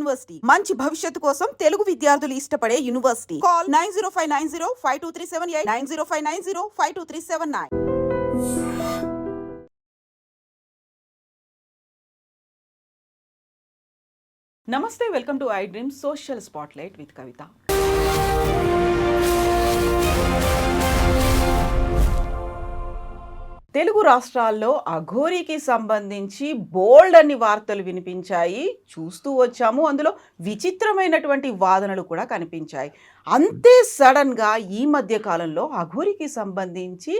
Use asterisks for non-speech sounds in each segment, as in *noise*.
University. మంచి భవిష్యత్తు కోసం తెలుగు విద్యార్థులు ఇష్టపడే university. Call nine zero five nine zero five two three seven eight nine zero five nine zero five two three seven nine. నమస్తే welcome to I dream social spotlight with Kavitha. Telugu రాష్ట్రాల్లో అఘోరీకి సంబంధించి బోల్డ్ అన్ని వార్తలు వినిపించాయి. చూస్తూ వచ్చాము. అందులో విచిత్రమైనటువంటి వాదనలు కూడా కనిపించాయి. అంతే సడన్గా ఈ మధ్య కాలంలో అఘోరికి సంబంధించి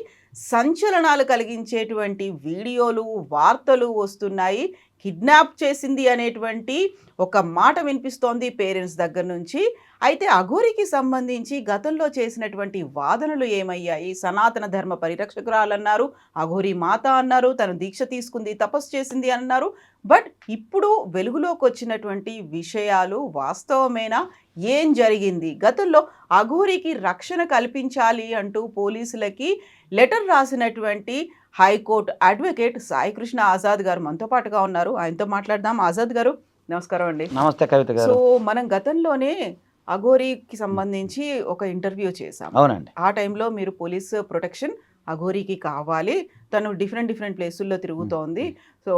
సంచలనాలు కలిగించేటువంటి వీడియోలు వార్తలు వస్తున్నాయి. కిడ్నాప్ చేసింది అనేటువంటి ఒక మాట వినిపిస్తోంది పేరెంట్స్ దగ్గర నుంచి. అయితే అఘోరికి సంబంధించి గతంలో చేసినటువంటి వాదనలు ఏమయ్యాయి? సనాతన ధర్మ పరిరక్షకురాలు అన్నారు అఘోరి మాత అన్నారు తను దీక్ష తీసుకుంది తపస్సు చేసింది అన్నారు. బట్ ఇప్పుడు వెలుగులోకి వచ్చినటువంటి విషయాలు వాస్తవమేనా? ఏం జరిగింది? గతంలో అఘోరికి రక్షణ కల్పించాలి అంటూ పోలీసులకి లెటర్ రాసినటువంటి హైకోర్టు అడ్వకేట్ సాయికృష్ణ ఆజాద్ గారు మనతో పాటుగా ఉన్నారు. ఆయనతో మాట్లాడదాం. ఆజాద్ గారు నమస్కారం అండి. నమస్తే కవిత సో గారు మనం గతంలోనే అఘోరీకి సంబంధించి ఒక ఇంటర్వ్యూ చేసాం అవునండి. ఆ టైంలో మీరు పోలీస్ ప్రొటెక్షన్ అఘోరీకి కావాలి. తను డిఫరెంట్ డిఫరెంట్ ప్లేసుల్లో తిరుగుతోంది. సో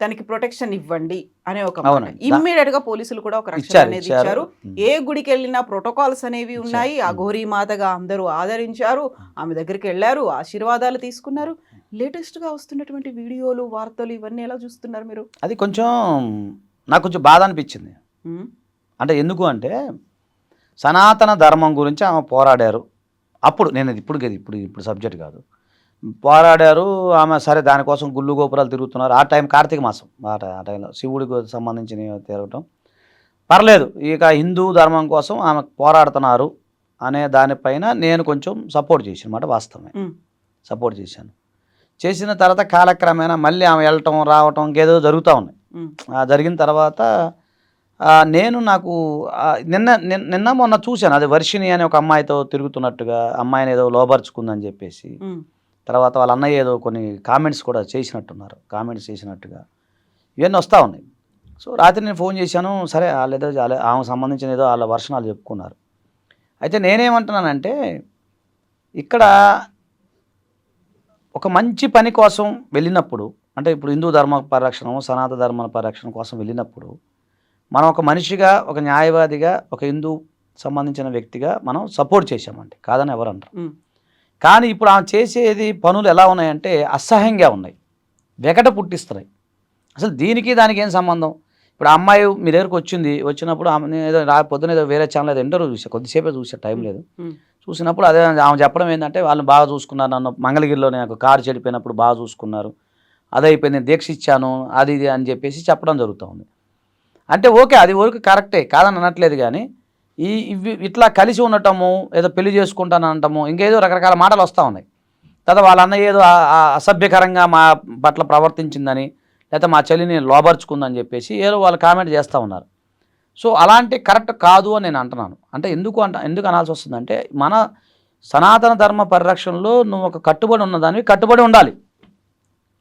తనకి ప్రొటెక్షన్ ఇవ్వండి అనే ఒక. ఇమ్మీడియట్గా పోలీసులు కూడా ఒక రక్షణ అనేది ఇచ్చారు. ఏ గుడికి వెళ్ళినా ప్రోటోకాల్స్ అనేవి ఉన్నాయి. ఇచ్చారు. అఘోరీ మాతగా అందరూ ఆదరించారు. ఆమె దగ్గరికి వెళ్ళారు. ఆశీర్వాదాలు తీసుకున్నారు. లేటెస్ట్గా వస్తున్నటువంటి వీడియోలు వార్తలు ఇవన్నీ ఎలా చూస్తున్నారు మీరు? అది కొంచెం నాకు కొంచెం బాధ అనిపించింది. అంటే ఎందుకు అంటే సనాతన ధర్మం గురించి ఆమె పోరాడారు. అప్పుడు నేను ఇప్పుడు ఇప్పుడు ఇప్పుడు సబ్జెక్ట్ కాదు. పోరాడారు. ఆమె సరే దానికోసం గుళ్ళు గోపురాలు తిరుగుతున్నారు. ఆ టైం కార్తీక మాసం. ఆ ఆ టైంలో శివుడికి సంబంధించిన తిరగటం. పర్లేదు ఇక హిందూ ధర్మం కోసం ఆమె పోరాడుతున్నారు అనే దానిపైన నేను కొంచెం సపోర్ట్ చేసిన మాట వాస్తవమే సపోర్ట్ చేశాను. చేసిన తర్వాత కాలక్రమేణా మళ్ళీ ఆమె వెళ్ళటం రావటం ఇంకేదో జరుగుతూ ఉన్నాయి. జరిగిన తర్వాత నేను నాకు నిన్న నిన్న- మొన్న చూశాను. అది వర్షిణి అనే ఒక అమ్మాయితో తిరుగుతున్నట్టుగా అమ్మాయిని ఏదో లోబరుచుకుందని చెప్పేసి. తర్వాత వాళ్ళ అన్నయ్య ఏదో కొన్ని కామెంట్స్ కూడా చేసినట్టున్నారు. కామెంట్స్ చేసినట్టుగా. ఇవన్నీ వస్తూ ఉన్నాయి. సో రాత్రి నేను ఫోన్ చేశాను. సరే వాళ్ళు ఏదో ఆమెకు సంబంధించిన ఏదో వాళ్ళ వర్షనాలు చెప్పుకున్నారు. అయితే నేనేమంటున్నానంటే ఇక్కడ ఒక మంచి పని కోసం వెళ్ళినప్పుడు అంటే ఇప్పుడు హిందూ ధర్మ పరిరక్షణ సనాతన ధర్మ పరిరక్షణ కోసం వెళ్ళినప్పుడు మనం ఒక మనిషిగా ఒక న్యాయవాదిగా ఒక హిందూ సంబంధించిన వ్యక్తిగా మనం సపోర్ట్ చేశామండి. కాదని ఎవరు అంటారు కానీ ఇప్పుడు ఆమె చేసేది పనులు ఎలా ఉన్నాయంటే అసహ్యంగా ఉన్నాయి. వెగట పుట్టిస్తున్నాయి. అసలు దీనికి దానికి ఏం సంబంధం? ఇప్పుడు అమ్మాయి మీ దగ్గరకు వచ్చింది. వచ్చినప్పుడు ఆమె ఏదో రా పొద్దున ఏదో వేరే ఛానల్ ఏదో ఇంటర్వ్యూ చూసా. కొద్దిసేపే చూసా టైం లేదు. చూసినప్పుడు అదే ఆమె చెప్పడం ఏంటంటే వాళ్ళు బాగా చూసుకున్నారు. నన్ను మంగళగిరిలో నాకు కారు చెడిపోయినప్పుడు బాగా చూసుకున్నారు. అదే అయిపోయింది. నేను దీక్ష ఇచ్చాను అది ఇది అని చెప్పేసి చెప్పడం జరుగుతూ ఉంది. అంటే ఓకే అది వరకు కరెక్టే కాదని అనట్లేదు కానీ ఈ ఇవి ఇట్లా కలిసి ఉండటము ఏదో పెళ్ళి చేసుకుంటాను అనటము ఇంకేదో రకరకాల మాటలు వస్తూ ఉన్నాయి. తర్వాత వాళ్ళ అన్నయ్య ఏదో అసభ్యకరంగా మా పట్ల ప్రవర్తించిందని లేకపోతే మా చెల్లిని లోబర్చుకుందని చెప్పేసి ఏదో వాళ్ళు కామెంట్ చేస్తూ ఉన్నారు. సో అలాంటి కరెక్ట్ కాదు అని నేను అంటున్నాను. అంటే ఎందుకు అంట ఎందుకు అనాల్సి వస్తుందంటే మన సనాతన ధర్మ పరిరక్షణలో నువ్వు ఒక కట్టుబడి ఉన్నదానివి కట్టుబడి ఉండాలి.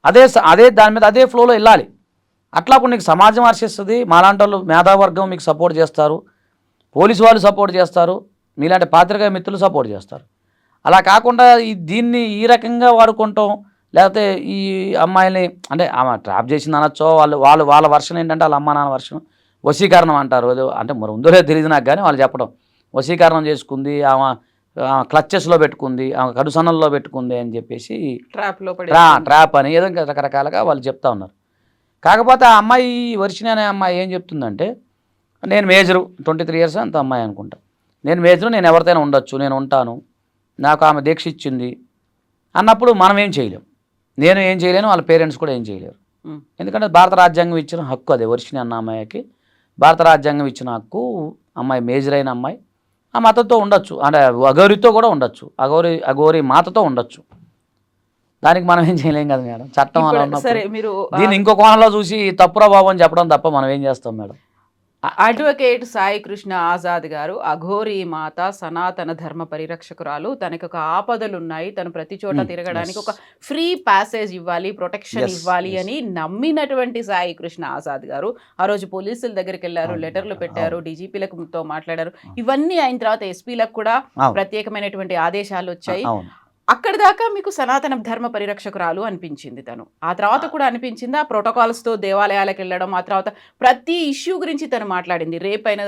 అదే స- అదే దాని మీద అదే ఫ్లోలో వెళ్ళాలి. అట్లా అప్పుడు నీకు సమాజం హర్షిస్తుంది మాలాంటి వాళ్ళు మేధావర్గం మీకు సపోర్ట్ చేస్తారు. పోలీసు వాళ్ళు సపోర్ట్ చేస్తారు మీలాంటి పాత్రికేయ మిత్రులు సపోర్ట్ చేస్తారు. అలా కాకుండా ఈ దీన్ని ఈ రకంగా వాడుకుంటాం లేకపోతే ఈ అమ్మాయిని అంటే ఆమె ట్రాప్ చేసింది అనొచ్చో వాళ్ళు వాళ్ళు వాళ్ళ వర్షన్ ఏంటంటే వాళ్ళ అమ్మ నాన్న వర్షన్. వశీకరణం అంటారు. అంటే మరి ఉందో లేదో తెలియదు నాకు కానీ వాళ్ళు చెప్పడం. వశీకరణం చేసుకుంది ఆమె క్లచెస్లో పెట్టుకుంది ఆమె కడుసనల్లో పెట్టుకుంది అని చెప్పేసి ట్రాప్లో పడే ట్రా ట్రాప్ అని ఏదో రకరకాలుగా వాళ్ళు చెప్తా ఉన్నారు. కాకపోతే ఆ అమ్మాయి వర్షిని అనే అమ్మాయి ఏం చెప్తుందంటే నేను మేజరు ట్వంటీ త్రీ ఇయర్స్ అంత అమ్మాయి అనుకుంటా. నేను మేజరు నేను ఎవరితోనే ఉండొచ్చు నేను ఉంటాను నాకు ఆమె దీక్ష ఇచ్చింది అన్నప్పుడు మనం ఏం చేయలేం. నేను ఏం చేయలేను వాళ్ళ పేరెంట్స్ కూడా ఏం చేయలేరు. ఎందుకంటే భారత రాజ్యాంగం ఇచ్చిన హక్కు అదే వర్షిని అన్న అమ్మాయికి. భారత రాజ్యాంగం ఇచ్చిన హక్కు అమ్మాయి మేజర్ అయిన అమ్మాయి. ఆ మతతో ఉండొచ్చు అంటే అగౌరితో కూడా ఉండొచ్చు అగౌరి అగౌరి మాతతో ఉండొచ్చు. దానికి మనం ఏం చేయలేం కదా మేడం చట్టం అలా ఉన్నప్పుడు. దీన్ని ఇంకో కోణంలో చూసి తప్పురా బాబు అని చెప్పడం తప్ప మనం ఏం చేస్తాం మేడం? అడ్వకేట్ సాయి కృష్ణ ఆజాద్ గారు అఘోరీ మాత సనాతన ధర్మ పరిరక్షకురాలు. తనకి ఒక ఆపదలు ఉన్నాయి తను ప్రతి చోట తిరగడానికి. ఒక ఫ్రీ ప్యాసేజ్ ఇవ్వాలి ప్రొటెక్షన్ ఇవ్వాలి. అని నమ్మినటువంటి సాయి కృష్ణ ఆజాద్ గారు. ఆ రోజు పోలీసుల దగ్గరికి వెళ్ళారు లెటర్లు. పెట్టారు డీజీపీలకు మాట్లాడారు. ఇవన్నీ అయిన తర్వాత ఎస్పీలకు కూడా ప్రత్యేకమైనటువంటి ఆదేశాలు వచ్చాయి. అక్కడి దాకా మీకు సనాతన ధర్మ పరిరక్షకురాలు అనిపించింది తను. ఆ తర్వాత కూడా అనిపించింది? ఆ ప్రోటోకాల్స్తో దేవాలయాలకు వెళ్ళడం ఆ తర్వాత ప్రతి ఇష్యూ గురించి తను మాట్లాడింది. రేప్ అయిన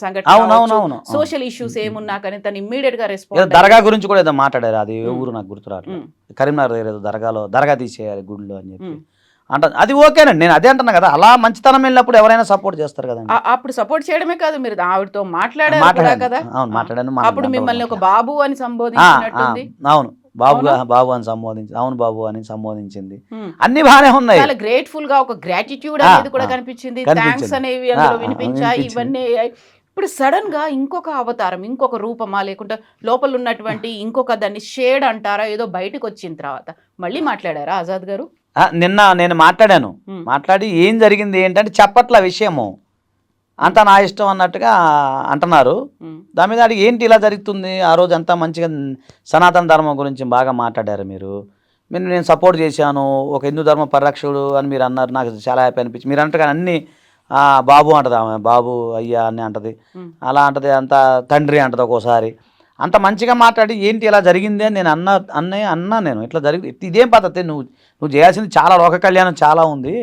సంఘటన సోషల్ ఇష్యూస్ ఏమున్నా కానీ తను ఇమ్మీడియట్గా రెస్పాండ్ దర్గా గురించి కూడా ఏదో మాట్లాడారు. అది. ఊరు నాకు గుర్తురాట్లేదు ఉమ్. కరీంనగర్ దగ్గర ఏదో దర్గాలో దర్గా తీసేయాలి గుడిలో అని చెప్పి. అంట అది ఓకేనండి. నేను అదే అంటున్నా కదా అలా మంచితనం వెళ్ళినప్పుడు ఎవరైనా సపోర్ట్ చేస్తారు కదండి. ఆ- అప్పుడు సపోర్ట్ చేయడమే కాదు మీరు ఆవిడతో మాట్లాడారు కదా. అవును మాట్లాడాను. అప్పుడు మిమ్మల్ని ఒక. బాబు అని సంబోధించినట్టుంది. అవును. బాబు? బాబు అని సంబోధించి అవును బాబు అని సంబోధించింది. అన్ని బాగానే ఉన్నాయి చాలా గ్రేట్ఫుల్గా ఒక గ్రాటిట్యూడ్ అనేది కూడా. కనిపించింది. థ్యాంక్స్ అనేవి అందులో వినిపించాయి. ఇవన్నీ. ఇప్పుడు సడన్గా ఇంకొక అవతారం ఇంకొక రూపమా లేకుంటే లోపల ఉన్నటువంటి ఇంకొక దాన్ని షేడ్ అంటారా ఏదో బయటకు వచ్చిన తర్వాత మళ్ళీ మాట్లాడారా ఆజాద్ గారు నిన్న నేను మాట్లాడాను. మాట్లాడి ఏం జరిగింది ఏంటంటే చెప్పట్ల విషయము అంతా నా ఇష్టం అన్నట్టుగా అంటున్నారు. దాని మీద అడిగి ఏంటి ఇలా జరుగుతుంది? ఆ రోజు అంతా మంచిగా సనాతన ధర్మం గురించి బాగా మాట్లాడారు మీరు. మీరు నేను సపోర్ట్ చేశాను. ఒక హిందూ ధర్మ పరిరక్షకుడు అని మీరు అన్నారు. నాకు చాలా హ్యాపీ అనిపించింది. మీరు అంటారు కానీ అన్ని బాబు అంటది ఆమె. బాబు అయ్యా అని అంటది. అలా అంటది. అంత తండ్రి అంటది ఒక్కోసారి. అంత మంచిగా మాట్లాడి ఏంటి ఇలా జరిగింది అని నేను అన్న అన్నయ్య అన్నా నేను. ఇట్లా జరిగింది ఇదేం పద్ధతి? నువ్వు నువ్వు చేయాల్సింది చాలా లోక కళ్యాణం చాలా ఉంది.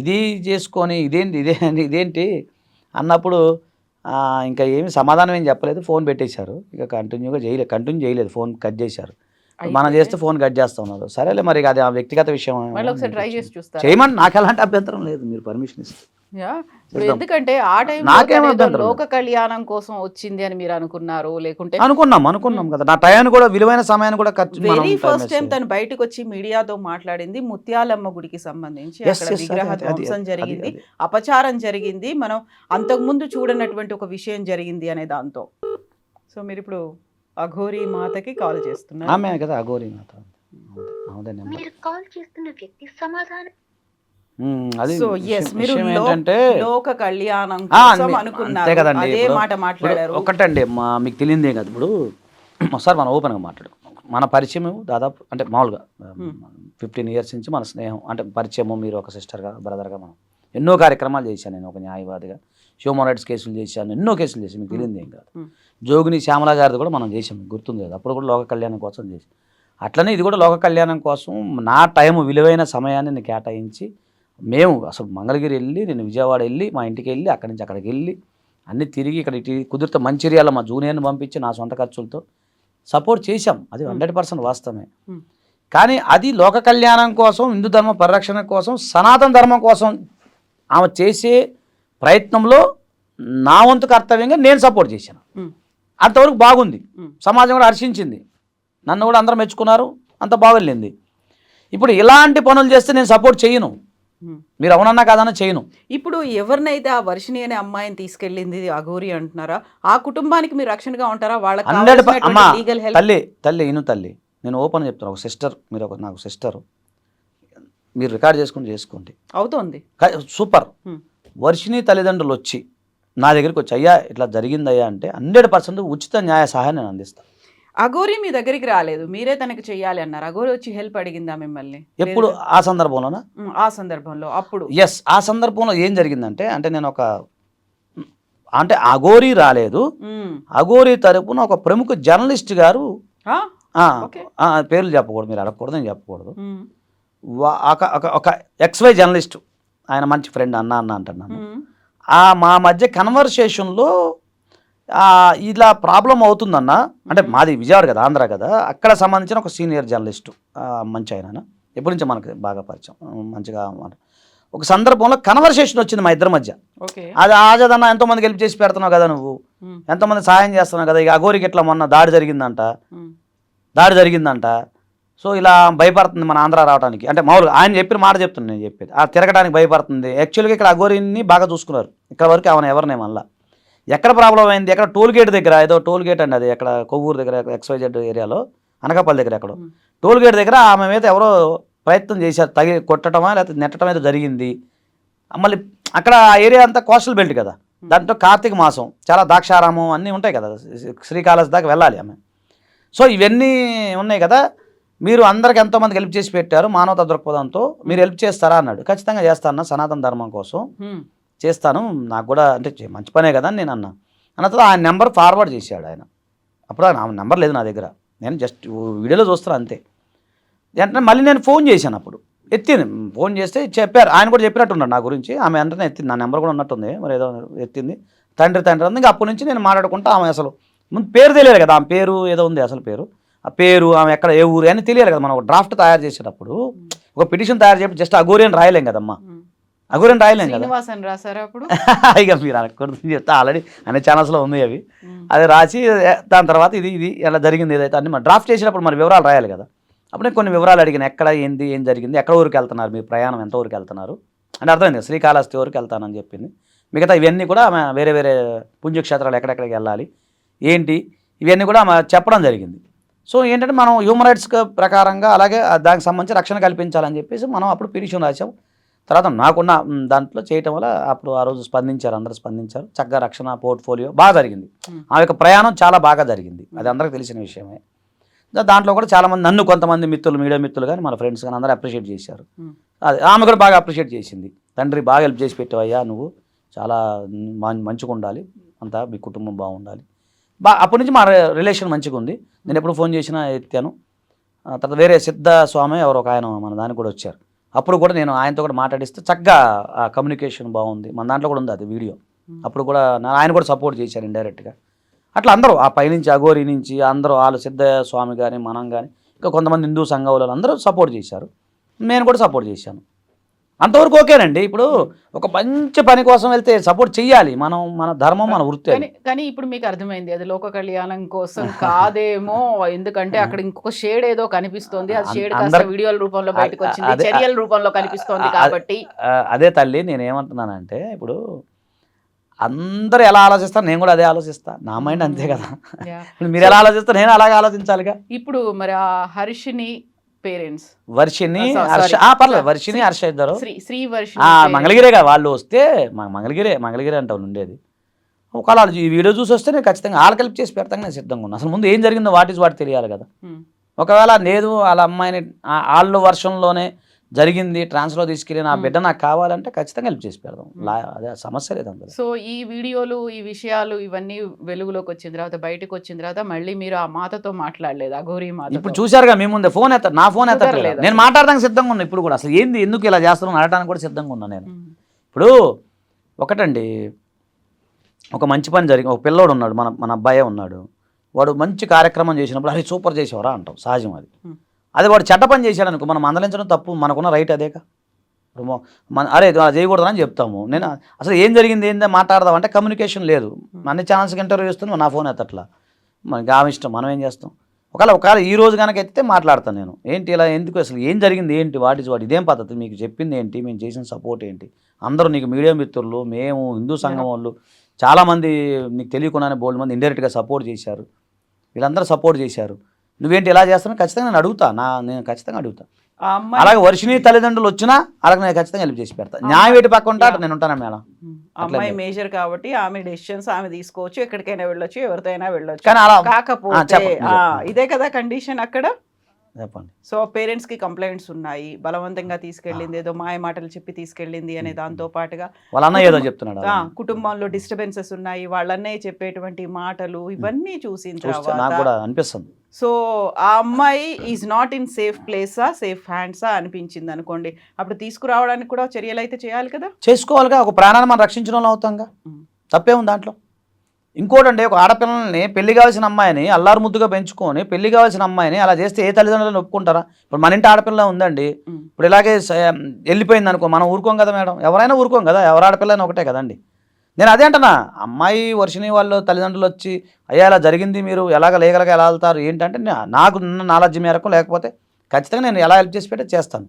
ఇది చేసుకొని ఇదేంటి ఇదే ఇదేంటి? అన్నప్పుడు ఇంకా ఏమి సమాధానం ఏం చెప్పలేదు. ఫోన్ పెట్టేశారు. ఇక కంటిన్యూగా చేయలేదు కంటిన్యూ చేయలేదు. ఫోన్ కట్ చేశారు. మనం చేస్తే ఫోన్ కట్ చేస్తా ఉన్నారు. సరేలే మరి అది ఆ వ్యక్తిగత విషయం చేయమని నాకు ఎలాంటి అభ్యంతరం లేదు. మీరు పర్మిషన్ ఇస్తే. యా? ఇప్పుడు చూద్దాం. ఎందుకంటే ఆ టైం లేదు. లోక కళ్యాణం కోసం వచ్చింది అని మీరు అనుకున్నారు లేకుంటే అనుకున్నాం అనుకున్నాం కదా. నా టయాన్ని కూడా విలువైన సమయాన్ని కూడా ఖర్చు మనం వెరీ ఫస్ట్ టైం తను బయటకు వచ్చి మీడియాతో మాట్లాడింది. ముత్యాలమ్మ గుడికి సంబంధించి విగ్రహ ధ్వంసం జరిగింది. అపచారం జరిగింది. మనం అంతకుముందు చూడనటువంటి ఒక విషయం జరిగింది అనే దాంతో. సో మీరు ఇప్పుడు అఘోరి మాతకి కాల్ చేస్తున్నారు. ఆమె కదా అఘోరి మాత. మీరు కాల్ చేస్తున్న వ్యక్తి సమాధానం అది సో ఎస్ మీరు ఏంటంటే లోక కళ్యాణం కోసం అనుకున్నారు. కదండి అదే మాట మాట్లాడారు. ఒకటండి మా మీకు తెలియదే కదా ఇప్పుడు *clears throat* ఒకసారి మనం ఓపెన్గా మాట్లాడుకున్నాం మన పరిచయం దాదాపు అంటే మామూలుగా ఫిఫ్టీన్ ఇయర్స్ నుంచి మన స్నేహం అంటే పరిచయము మీరు ఒక సిస్టర్గా బ్రదర్గా మనం ఎన్నో కార్యక్రమాలు చేశాను నేను ఒక న్యాయవాదిగా. హ్యూమన్ రైట్స్ కేసులు చేశాను ఎన్నో కేసులు చేశాను మీకు తెలియదు ఏం కాదు. జోగిని శ్యామల గారిది కూడా మనం చేసాం గుర్తుంది కదా అప్పుడు కూడా లోక కళ్యాణం కోసం చేసాం అట్లనే ఇది కూడా లోక కళ్యాణం కోసం నా టైం విలువైన సమయాన్ని నేను కేటాయించి మేము అసలు మంగళగిరి వెళ్ళి నేను విజయవాడ వెళ్ళి మా ఇంటికి వెళ్ళి అక్కడి నుంచి అక్కడికి వెళ్ళి అన్నీ తిరిగి ఇక్కడ ఇటు కుదిరితే మంచిర్యాల మా జూనియర్ని పంపించి నా సొంత ఖర్చులతో సపోర్ట్ చేశాం. అది హండ్రెడ్ పర్సెంట్ వాస్తవమే. Hmm. కానీ అది లోక కళ్యాణం కోసం హిందూ ధర్మ పరిరక్షణ కోసం సనాతన ధర్మం కోసం ఆమె చేసే ప్రయత్నంలో నా వంతు కర్తవ్యంగా నేను సపోర్ట్ చేశాను. ఉమ్, అంతవరకు బాగుంది. సమాజం కూడా హర్షించింది. నన్ను కూడా అందరూ మెచ్చుకున్నారు. అంత బాగెళ్ళింది ఇప్పుడు ఇలాంటి పనులు చేస్తే నేను సపోర్ట్ చేయను. మీరు అవునన్నా కాదన్నా చేయను. ఇప్పుడు ఎవరినైతే ఆ వర్షిణి అనే అమ్మాయిని తీసుకెళ్ళింది అఘోరి అంటున్నారా? ఆ కుటుంబానికి మీరు రక్షణగా ఉంటారా? వాళ్ళకి తల్లి తల్లి ఇను తల్లి నేను ఓపెన్ చెప్తాను ఒక సిస్టర్ మీరు ఒక నాకు సిస్టర్. మీరు రికార్డ్ చేసుకుని చేసుకోండి. అవుతోంది. సూపర్. వర్షిణి తల్లిదండ్రులు వచ్చి నా దగ్గరికి వచ్చి అయ్యా ఇట్లా జరిగిందయ్యా అంటే హండ్రెడ్ పర్సెంట్ ఉచిత న్యాయ సహాయం నేను అందిస్తాను అఘోరి మీ దగ్గరికి రాలేదు. మీరే తనకి చెయ్యాలి అన్నారు. అఘోరి వచ్చి హెల్ప్ అడిగిందా మిమ్మల్ని? ఎప్పుడు. ఆ సందర్భంలోనా? ఆ సందర్భంలో అప్పుడు. ఎస్ ఆ సందర్భంలో ఏం జరిగిందంటే అంటే నేను ఒక అంటే అఘోరి రాలేదు. అఘోరి తరపున ఒక ప్రముఖ జర్నలిస్ట్ గారు పేర్లు చెప్పకూడదు మీరు అడగకూడదు నేను చెప్పకూడదు. ఒక ఎక్స్వై జర్నలిస్ట్ ఆయన మంచి ఫ్రెండ్ అన్న అన్న అంటున్నాను. ఆ మా మధ్య కన్వర్సేషన్లో ఇలా ప్రాబ్లం అవుతుందన్న అంటే మాది విజయవాడ కదా ఆంధ్ర కదా అక్కడ సంబంధించిన ఒక సీనియర్ జర్నలిస్ట్ మంచి ఆయన ఎప్పటి నుంచో మనకు బాగా పరిచయం మంచిగా ఒక సందర్భంలో కన్వర్సేషన్ వచ్చింది మా ఇద్దరి మధ్య. ఓకే. అది ఆజదన్న ఎంతోమందికి హెల్ప్ చేసి పెడుతున్నావు కదా నువ్వు? ఎంతమంది సహాయం చేస్తున్నావు కదా? ఇక అఘోరికి ఇట్లా మొన్న దాడి జరిగిందంట. దాడి జరిగిందంట. సో ఇలా భయపడుతుంది మన ఆంధ్ర రావడానికి అంటే మామూలుగా ఆయన చెప్పిన మాట చెప్తున్నాను నేను చెప్పేది. ఆ తిరగడానికి భయపడుతుంది. యాక్చువల్గా ఇక్కడ అఘోరిని బాగా చూసుకున్నారు. ఇక్కడ వరకు ఆమె ఎవరినే మళ్ళా ఎక్కడ ప్రాబ్లం అయింది? ఎక్కడ టోల్ గేట్ దగ్గర ఏదో టోల్ గేట్ అండి అది ఎక్కడ కొవ్వూరు దగ్గర ఎక్స్వైజెడ్ ఏరియాలో అనకాపల్లి దగ్గర ఎక్కడో. టోల్ గేట్ దగ్గర ఆమె మీద ఎవరో ప్రయత్నం చేశారు తగి కొట్టడమా లేకపోతే నెట్టడం ఏదో జరిగింది. మళ్ళీ అక్కడ ఆ ఏరియా అంతా కోస్టల్ బెల్ట్ కదా. దాంట్లో కార్తీక మాసం చాలా దాక్షారామం అన్నీ ఉంటాయి కదా. శ్రీకాళహస్తి దాకా వెళ్ళాలి ఆమె. సో ఇవన్నీ ఉన్నాయి కదా. మీరు అందరికి ఎంతోమందికి హెల్ప్ చేసి పెట్టారు మానవతా దృక్పథంతో. మీరు హెల్ప్ చేస్తారా అన్నాడు. ఖచ్చితంగా చేస్తాను సనాతన ధర్మం కోసం. చేస్తాను నాకు కూడా అంటే మంచి పనే కదా అని నేను అన్నా. అన్న తర్వాత ఆయన నెంబర్ ఫార్వర్డ్ చేశాడు ఆయన. అప్పుడు ఆ నెంబర్ లేదు నా దగ్గర. నేను జస్ట్ వీడియోలో చూస్తాను అంతే. వెంటనే మళ్ళీ నేను ఫోన్ చేశాను అప్పుడు. ఎత్తింది ఫోన్ చేస్తే చెప్పారు. ఆయన కూడా చెప్పినట్టున్నాడు నా గురించి. ఆమె వెంటనే ఎత్తింది. నా నెంబర్ కూడా ఉన్నట్టుంది. మరి ఏదో ఎత్తింది. తండ్రి తండ్రి అందుకే అప్పటి నుంచి నేను మాట్లాడుకుంటా ఆమె అసలు. ముందు పేరు తెలియదు కదా. ఆమె పేరు ఏదో ఉంది అసలు పేరు. ఆ పేరు ఆమె ఎక్కడ ఏ ఊరు అని తెలియాలి కదా. మనం ఒక డ్రాఫ్ట్ తయారు చేసేటప్పుడు ఒక పిటిషన్ తయారు చేయడం జస్ట్ అగోరియన్ రాయలేం కదమ్మా. అగోరియన్ రాయలేం కదా. శ్రీనివాస్ అని రాశారా అప్పుడు? *laughs* ఇక మీరు అనకూడదు చెప్తా ఆల్రెడీ అన్ని ఛానల్స్లో ఉంది అవి. అది రాసి దాని తర్వాత ఇది ఇది ఎలా జరిగింది ఏదైతే అన్ని మరి డ్రాఫ్ట్ చేసినప్పుడు మరి వివరాలు రాయాలి కదా. అప్పుడు నేను కొన్ని వివరాలు అడిగిన ఎక్కడ ఏంది ఏం జరిగింది ఎక్కడ ఊరికి వెళ్తున్నారు మీ ప్రయాణం ఎంత ఊరికి వెళ్తున్నారు అంటే అర్థమైంది శ్రీకాళహస్తి ఊరికి వెళ్తానని చెప్పింది. మిగతా ఇవన్నీ కూడా ఆమె వేరే వేరే పుణ్యక్షేత్రాలు ఎక్కడెక్కడికి వెళ్ళాలి ఏంటి ఇవన్నీ కూడా ఆమె చెప్పడం జరిగింది. సో ఏంటంటే మనం హ్యూమన్ రైట్స్ ప్రకారంగా అలాగే దానికి సంబంధించి రక్షణ కల్పించాలని చెప్పేసి మనం అప్పుడు పిటిషన్ రాసాం తర్వాత నాకున్న దాంట్లో చేయటం వల్ల అప్పుడు ఆ రోజు స్పందించారు అందరూ స్పందించారు. చక్కగా రక్షణ పోర్ట్ఫోలియో బాగా జరిగింది. ఆ యొక్క ప్రయాణం చాలా బాగా జరిగింది. అది అందరికీ తెలిసిన విషయమే. దాంట్లో కూడా చాలామంది నన్ను కొంతమంది మిత్రులు మీడియా మిత్రులు కానీ మన ఫ్రెండ్స్ కానీ అందరూ అప్రిషియేట్ చేశారు. అది ఆమె కూడా బాగా అప్రిషియేట్ చేసింది. తండ్రి బాగా హెల్ప్ చేసి పెట్టావయ్యా నువ్వు చాలా మంచిగా ఉండాలి. అంతా మీ కుటుంబం బాగుండాలి. బా అప్పటి నుంచి మా రిలేషన్ మంచిగా ఉంది. నేను ఎప్పుడు ఫోన్ చేసినా ఎత్తాను. తర్వాత వేరే సిద్ధ స్వామి ఎవరు ఒక ఆయన మన దానికి కూడా వచ్చారు. అప్పుడు కూడా నేను ఆయనతో కూడా మాట్లాడిస్తే చక్కగా ఆ కమ్యూనికేషన్ బాగుంది. మన దాంట్లో కూడా ఉంది అది వీడియో. అప్పుడు కూడా ఆయన కూడా సపోర్ట్ చేశారు ఇండైరెక్ట్గా అట్లా అందరూ ఆ పైనుంచి అఘోరి నుంచి అందరూ వాళ్ళు సిద్ధ స్వామి కానీ మనం కానీ ఇంకా కొంతమంది హిందూ సంఘం అందరూ సపోర్ట్ చేశారు. నేను కూడా సపోర్ట్ చేశాను. అంతవరకు ఓకేనండి. ఇప్పుడు ఒక మంచి పని కోసం వెళ్తే సపోర్ట్ చెయ్యాలి. మనం మన ధర్మం మన వృత్తి. కానీ ఇప్పుడు మీకు అర్థమైంది. అది లోక కళ్యాణం కోసం కాదేమో. ఎందుకంటే అక్కడ ఇంకొక షేడ్ ఏదో కనిపిస్తోంది. అది షేడ్ కాస్త వీడియోల రూపంలో బయటకు వచ్చింది చర్యల రూపంలో కనిపిస్తోంది కాబట్టి. అదే తల్లి నేను ఏమంటున్నానంటే ఇప్పుడు అందరూ ఎలా ఆలోచిస్తారు? నేను కూడా అదే ఆలోచిస్తా. నా మైండ్ అంతే కదా. మీరు ఎలా ఆలోచిస్తారు? నేను అలాగే ఆలోచించాలిగా. ఇప్పుడు మరి ఆ హర్షిని పేరెంట్స్. వర్షిని. హర్ష ఆ, పర్లేదు వర్షిని హర్ష ఇద్దరు. శ్రీ శ్రీ వర్షి ఆ, మంగళగిరేగా వాళ్ళు వస్తే మా మంగళగిరే మంగళగిరే అంట వాళ్ళు ఉండేది. ఒకవేళ వాళ్ళు ఈ వీడియో చూసి వస్తే నేను ఖచ్చితంగా హెల్ప్ చేసి పెడతాను నేను సిద్ధంగా ఉన్నా అసలు ముందు ఏం జరిగిందో వాట్ వాటి తెలియాలి కదా. ఒకవేళ లేదు వాళ్ళ అమ్మాయిని వాళ్ళ వర్షంలోనే జరిగింది ట్రాన్స్లో తీసుకెళ్ళి నా బిడ్డ నాకు కావాలంటే ఖచ్చితంగా హెల్ప్ చేసి పెడదాం. అదే సమస్య లేదు అందులో. సో ఈ వీడియోలు ఈ విషయాలు ఇవన్నీ వెలుగులోకి వచ్చిన తర్వాత బయటకు వచ్చిన తర్వాత మళ్ళీ మీరు ఆ మాతతో మాట్లాడలేదు? అఘోరి మాత ఇప్పుడు చూశారుగా మీ ముందే ఫోన్ ఎత్త నా ఫోన్ ఎత్తట్లేదు? నేను మాట్లాడడానికి సిద్ధంగా ఉన్నా ఇప్పుడు కూడా. అసలు ఏంది ఎందుకు ఇలా చేస్తున్నాను అడగడానికి కూడా సిద్ధంగా ఉన్నా నేను. ఇప్పుడు ఒకటండి ఒక మంచి పని జరిగి ఒక పిల్లోడు ఉన్నాడు మన మన అబ్బాయే ఉన్నాడు. వాడు మంచి కార్యక్రమం చేసినప్పుడు అరే సూపర్ చేసేవరా అంటాం సహజం అది. అది వాడు చెడ్డ పని చేశాడు అనుకో మనం మందలించడం తప్పు మనకున్న రైట్ అదే ఇప్పుడు మన అరే చేయకూడదని చెప్తాము. నేను అసలు ఏం జరిగింది ఏందో మాట్లాడదాం అంటే కమ్యూనికేషన్ లేదు. అన్ని ఛానల్స్కి ఇంటర్వ్యూ చేస్తున్నాం నా ఫోన్ ఎత్తట్లా. మనకి ఆమె ఇష్టం మనం ఏం చేస్తాం? ఒకవేళ ఒకవేళ ఈ రోజు కనుక ఎత్తితే మాట్లాడతాను నేను. ఏంటి ఇలా ఎందుకు అసలు ఏం జరిగింది ఏంటి వాట్ ఇస్ వాట్ ఇదేం పద్ధతి? మీకు చెప్పింది ఏంటి? మేము చేసిన సపోర్ట్ ఏంటి? అందరూ నీకు మీడియా మిత్రులు మేము హిందూ సంఘం వాళ్ళు చాలామంది నీకు తెలియకుండానే బోల్డ్ మంది ఇండైరెక్ట్గా సపోర్ట్ చేశారు. వీళ్ళందరూ సపోర్ట్ చేశారు. నువ్వేంటి ఇలా చేస్తాను ఖచ్చితంగా నేను అడుగుతా. నా నేను ఖచ్చితంగా అడుగుతా. అలాగే వర్షిని తల్లిదండ్రులు వచ్చినా అలాగే నేను ఖచ్చితంగా హెల్ప్ చేసి పెడతా. న్యాయం వేటి పక్క ఉంటా? నేను ఉంటాను మేడం. అమ్మాయి. మేజర్ కాబట్టి ఆమె డెసిషన్స్ ఆమె తీసుకోవచ్చు. ఎక్కడికైనా వెళ్ళొచ్చు ఎవరితో అయినా వెళ్ళొచ్చు. కానీ అలా కాకపోతే. ఇదే కదా కండిషన్ అక్కడ. చెప్పండి. సో పేరెంట్స్కి కంప్లైంట్స్ ఉన్నాయి. బలవంతంగా తీసుకెళ్ళింది ఏదో మాయ మాటలు చెప్పి తీసుకెళ్ళింది అనే దాంతో పాటుగా వాళ్ళ అన్న ఏదో చెప్తున్నాడు. కుటుంబంలో డిస్టర్బెన్సెస్ ఉన్నాయి. వాళ్ళన్నే చెప్పేటువంటి మాటలు ఇవన్నీ చూసిన తర్వాత కూడా అనిపిస్తుంది. సో ఆ అమ్మాయి ఈజ్ నాట్ ఇన్ సేఫ్ ప్లేసా సేఫ్ హ్యాండ్సా అనిపించింది అనుకోండి. అప్పుడు తీసుకురావడానికి కూడా చర్యలు అయితే చేయాలి కదా? చేసుకోవాలిగా. ఒక ప్రాణాన్ని మనం రక్షించడం అవుతాంగా. తప్పే ఉంది దాంట్లో. ఇంకోటండి ఒక ఆడపిల్లల్ని పెళ్ళి కావాల్సిన అమ్మాయిని అల్లారు ముద్దుగా పెంచుకొని పెళ్ళి కావాల్సిన అమ్మాయిని అలా చేస్తే ఏ తల్లిదండ్రులను ఒప్పుకుంటారా? ఇప్పుడు మన ఇంటి ఆడపిల్ల ఉందండి. ఇప్పుడు ఇలాగే వెళ్ళిపోయింది అనుకో మనం ఊరుకోం కదా మేడం? ఎవరైనా ఊరుకోం కదా? ఎవరు ఆడపిల్లని ఒకటే కదండి. నేను అదే అంటున్నా అమ్మాయి వర్షిని వాళ్ళు తల్లిదండ్రులు వచ్చి అయ్యా ఇలా జరిగింది మీరు ఎలాగ లేగలగా ఎలా వెళ్తారు? ఏంటంటే నాకు నాలెడ్జ్ మేరకు లేకపోతే ఖచ్చితంగా నేను ఎలా హెల్ప్ చేసి పెట్టి చేస్తాను.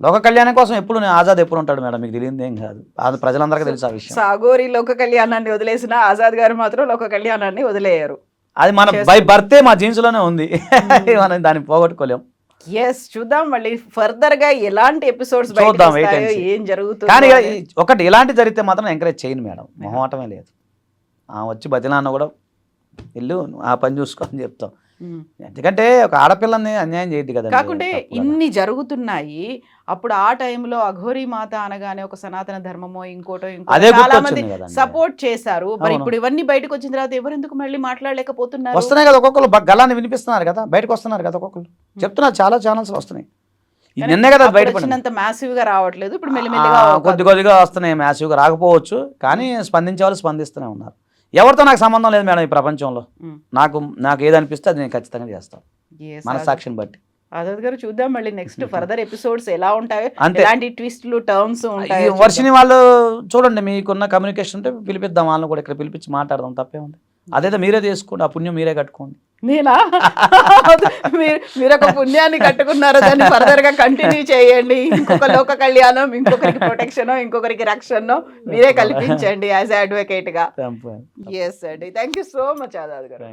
లోక కళ్యాణం కోసం ఎప్పుడు నేను ఆజాద్ ఎప్పుడు ఉంటాడు మేడం? మీకు తెలియదు ఏం కాదు. అది ప్రజలందరికీ తెలుసు ఆ విషయం. సాగోరి లోక కళ్యాణాన్ని వదిలేసిన ఆజాద్ గారు మాత్రం లోక కళ్యాణాన్ని వదిలేయారు. అది మన. బై బర్తే మా జీన్స్లోనే ఉంది. మనం దాన్ని పోగొట్టుకోలేం. ఎస్ చూద్దాం మళ్ళీ ఫర్దర్గా ఎలాంటి ఎపిసోడ్స్ చూద్దాం. ఏం జరుగుతుందో కానీ ఒకటి ఇలాంటి జరిగితే మాత్రం ఎంకరేజ్ చేయను మేడం. మొహమాటమే లేదు. ఆ వచ్చి బతిలాన్న కూడా ఇల్లు ఆ పని చూసుకో అని చెప్తాం. ఎందుకంటే ఒక ఆడపిల్లని అన్యాయం చేయద్దు కదా కాకుంటే ఇన్ని జరుగుతున్నాయి అప్పుడు ఆ టైంలో అఘోరి మాత అనగానే ఒక సనాతన ధర్మమో ఇంకోటో ఇంకో చాలా మంది. సపోర్ట్ చేశారు. మరి. ఇప్పుడు ఇవన్నీ బయటకు వచ్చిన తర్వాత ఎవరు ఎందుకు మళ్ళీ మాట్లాడలేకపోతున్నారు? వస్తున్నాయి కదా ఒక్కొక్కరు గలాన్ని వినిపిస్తున్నారు కదా బయటకు వస్తున్నారు కదా ఒక్కొక్కరు. చెప్తున్నారు చాలా ఛానల్స్ వస్తున్నాయి. నిన్నే కదా గా రావట్లేదు ఇప్పుడు కొద్ది కొద్దిగా వస్తున్నాయి మ్యాసివ్గా రాకపోవచ్చు కానీ స్పందించే వాళ్ళు స్పందిస్తూనే ఉన్నారు. ఎవరితో నాకు సంబంధం లేదు మేడం ఈ ప్రపంచంలో. నాకు నాకు ఏదనిపిస్తే అది నేను ఖచ్చితంగా చేస్తాను. మనసాక్షిని బట్టి. ఆజాద్ గారు చూద్దాం మళ్ళీ నెక్స్ట్ ఫర్దర్ ఎపిసోడ్స్ ఎలా ఉంటాయో. ఎలాంటి ట్విస్ట్లు టర్మ్స్ ఉంటాయో వర్షిని వాళ్ళు చూడండి మీకున్న కమ్యూనికేషన్ ఉంటే పిలిపిద్దాం. వాళ్ళని కూడా ఇక్కడ పిలిపించి మాట్లాడదాం తప్పే ఉంది. అదేదో మీరే చేసుకోండి ఆ పుణ్యం మీరే కట్టుకోండి. నేనా? మీరు ఒక పుణ్యాన్ని కట్టుకున్నారు దాన్ని ఫర్దర్గా కంటిన్యూ చేయండి. ఇంకొక లోక కళ్యాణం ఇంకొకరికి ప్రొటెక్షన్ ఇంకొకరికి రక్షణ మీరే కల్పించండి యాజ్ అడ్వకేట్గా. ఎస్ అండి thank you so much Azad garu.